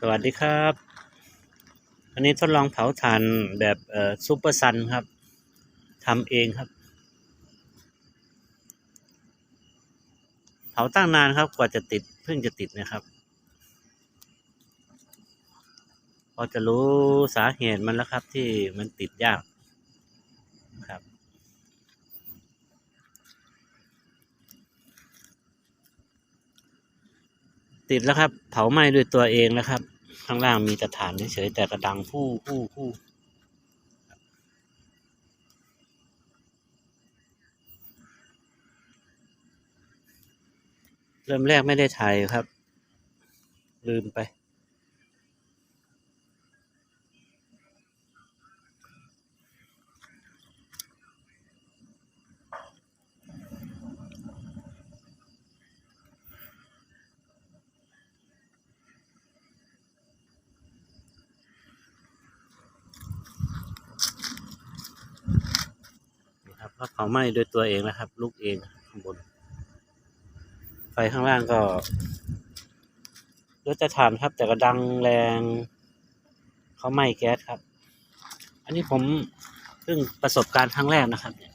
สวัสดีครับอันนี้ทดลองเผาถ่านแบบเอ่อซูเปอร์ซันครับทำเองครับ เผาตั้งนานครับกว่าจะติดเพิ่งจะติดนะครับ พอจะรู้สาเหตุมันแล้วครับที่มันติดยากครับ ติดแล้วครับ เผาไหม้ด้วยตัวเองแล้วครับ ข้างล่างมีแต่ฐานเฉยๆแต่กระดังผู้ผู้ผู้เริ่มแรกไม่ได้ถ่ายครับ ลืมไป ก็เผาไหม้ด้วยตัวเองนะครับ ลุกเองข้างบน ไฟข้างล่างก็รถจะถ่านครับ แต่ก็ดังแรงเขาไหม้แก๊สครับ อันนี้ผมเพิ่งประสบการณ์ครั้งแรกนะครับเนี่ย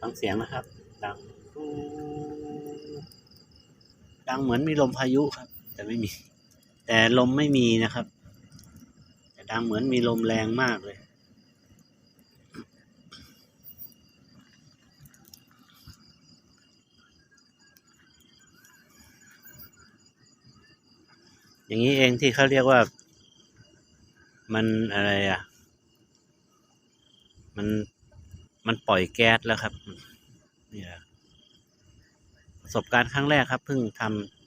ฟังเสียงนะครับ ดังดังเหมือนมีลมพายุครับ แต่ไม่มี แต่ลมไม่มีนะครับ แต่ดังเหมือนมีลมแรงมากเลย อย่างนี้เองที่เขาเรียกว่า มันอะไรอะ มัน มันปล่อยแก๊สแล้วครับ นี่แหละประสบการณ์ครั้งแรกครับเพิ่งท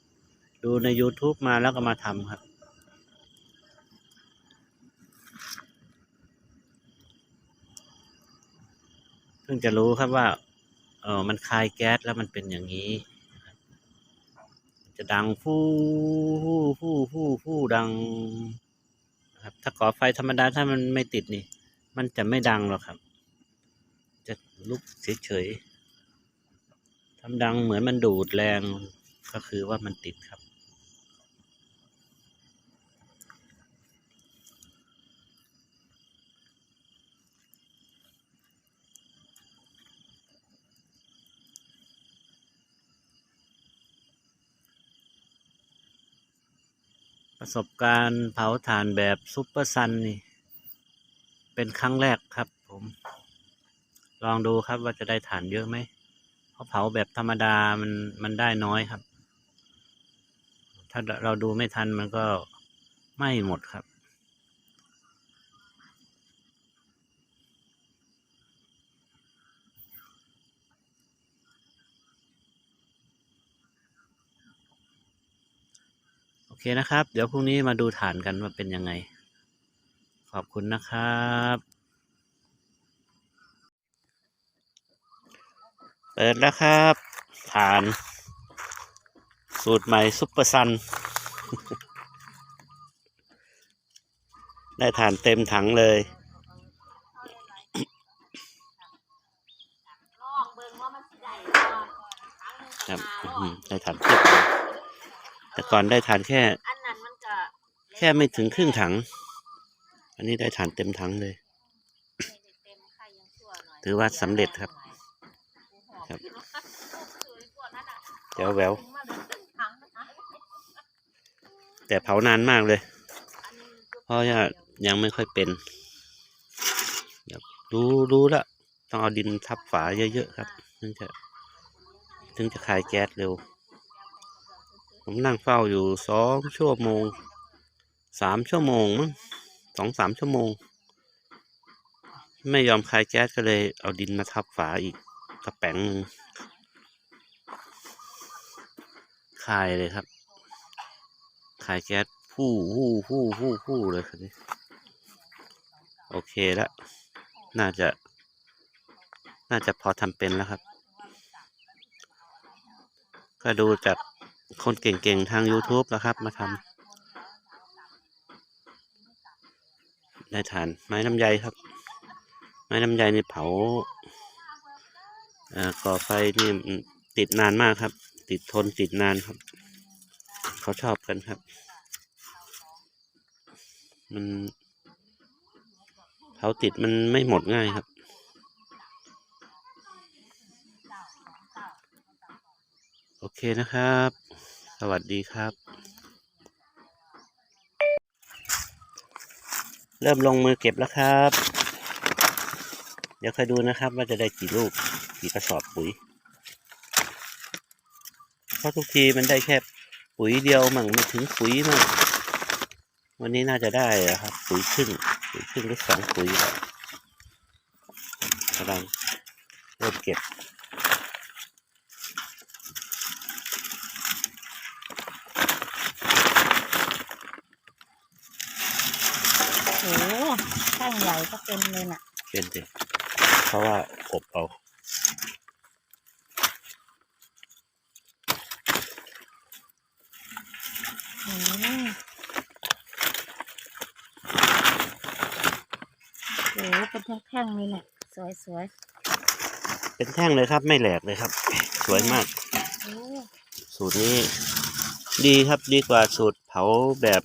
ำดูใน YouTube มาแล้วก็มาทำครับเพิ่งจะรู้ครับว่าเออมันคายแก๊สแล้วมันเป็นอย่างนี้จะดังฟู่ฟู่ฟู่ฟู่ฟู่ดังครับ ถ้าก่อไฟธรรมดาถ้ามันไม่ติดนี่ มันจะไม่ดังหรอกครับ ลุกเฉยๆทำดังเหมือนมันดูดแรงก็คือว่ามันติดครับ ประสบการณ์เผาถ่านแบบซุปเปอร์ซันนี่ เป็นครั้งแรกครับ ลองดูครับว่าจะได้ถ่านเยอะไหมเพราะเผาแบบธรรมดามันมันได้น้อยครับ ถ้าเราดูไม่ทันมันก็ไหม้หมดครับโอเคนะครับ เดี๋ยวพรุ่งนี้มาดูฐานกันว่าเป็นยังไง ขอบคุณนะครับ ปิดแล้วครับฐาน สูตรใหม่ซุปเปอร์ซัน ได้ฐานเต็มถังเลย ครับได้ฐานเพียบเลยแต่ก่อนได้ฐานแค่ แค่ไม่ถึงครึ่งถัง อันนี้ได้ฐานเต็มถังเลย ถือว่าสำเร็จครับ ครับแจ๋วแหววแต่เผานานมากเลย เพราะว่ายังไม่ค่อยเป็นเดี๋ยวรู้รู้ละต้องเอาดินทับฝาเยอะๆครับถึงจะถึงจะคายแก๊สเร็ว ผมนั่งเฝ้าอยู่สองชั่วโมงสามชั่วโมงมั้งสองสามชั่วโมง ไม่ยอมคายแก๊สก็เลยเอาดินมาทับฝาอีก กระแป๋งคายเลยครับ คายแก๊สฟู่ฟู่ฟู่ฟู่ฟู่เลยครับนี้โอเคแล้วน่าจะ น่าจะพอทำเป็นแล้วครับ ก็ดูจากคนเก่งๆ ทาง YouTube นะครับ มาทำได้ทานไม้ลำไยครับ ไม้ลำไยนี่เผา ก่อไฟนี่ติดนานมากครับ ติดทนติดนานครับ เขาชอบกันครับ มันเผาติดมันไม่หมดง่ายครับโอเคนะครับ สวัสดีครับ เริ่มลงมือเก็บแล้วครับ เดี๋ยวค่อยดูนะครับว่าจะได้กี่ลูกกี่กระสอบปุ๋ย เพราะทุกทีมันได้แค่ปุ๋ยเดียวมั่งไม่ถึงปุ๋ยมั่งวันนี้น่าจะได้อะครับ ปุ๋ยครึ่งปุ๋ยครึ่งหรือสองปุ๋ยแล้วกำลังเริ่มเก็บโอ้แท่งใหญ่ก็เป็นเลยน่ะ เป็นสิ เพราะว่าอบเอาอืมโอ้เป็นแท่งๆเลยเนี่ยสวยเป็นแท่งเลยครับ ไม่แหลกเลยครับ สวยมาก ๆโอ้สูตรนี้ ดีครับดีกว่าสูตรเผาแบบ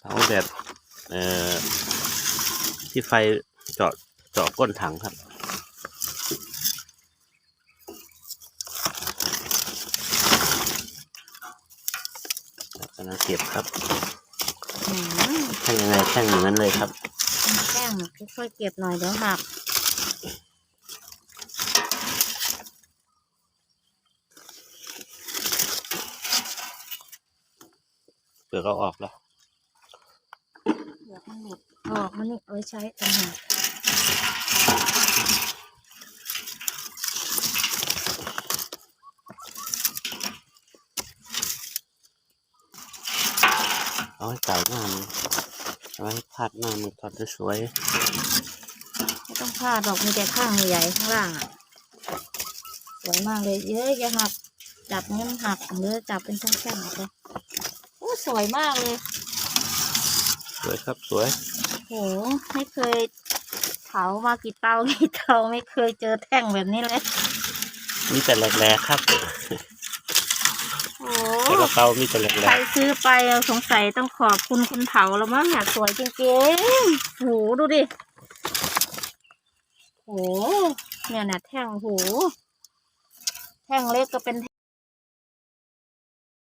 เผาแบบเอ่อที่ไฟเจาะเจาะก้นถังครับ แล้วก็นาเก็บครับอืมแท่งยังไงแท่งอย่างนั้นเลยครับแท่งค่อยๆเก็บหน่อยเดี๋ยวหักเปลือกเอาออกแล้วเดี๋ยวมันหลุดออกมันนี่เอาไว้ใช้ต่างหาก เอาให้ไก่หน้ามันเอาให้พัดหน้ามันทอดสวยไม่ต้องพลาดหรอกมีแต่ข้างใหญ่ๆข้างล่างอะสวยมากเลยเยอะอย่าหักจับเงี้ยมันหักหรือจับเป็นแท่งๆเลยโอ้สวยมากเลย ๆสวยครับสวย โห ไม่เคย เผามากี่เตากี่เตาไม่เคยเจอแท่งแบบนี้เลยมีแต่แหลกๆครับโอ้แต่ละเตามีแต่แหลใครกซื้อไปอะสงสัยต้องขอบคุณคุณเผาแล้วมั้งเนี่ยสวยจริงๆโหดูดิโหเนี่ยนะแท่งโหแท่งเล็กก็เป็นแ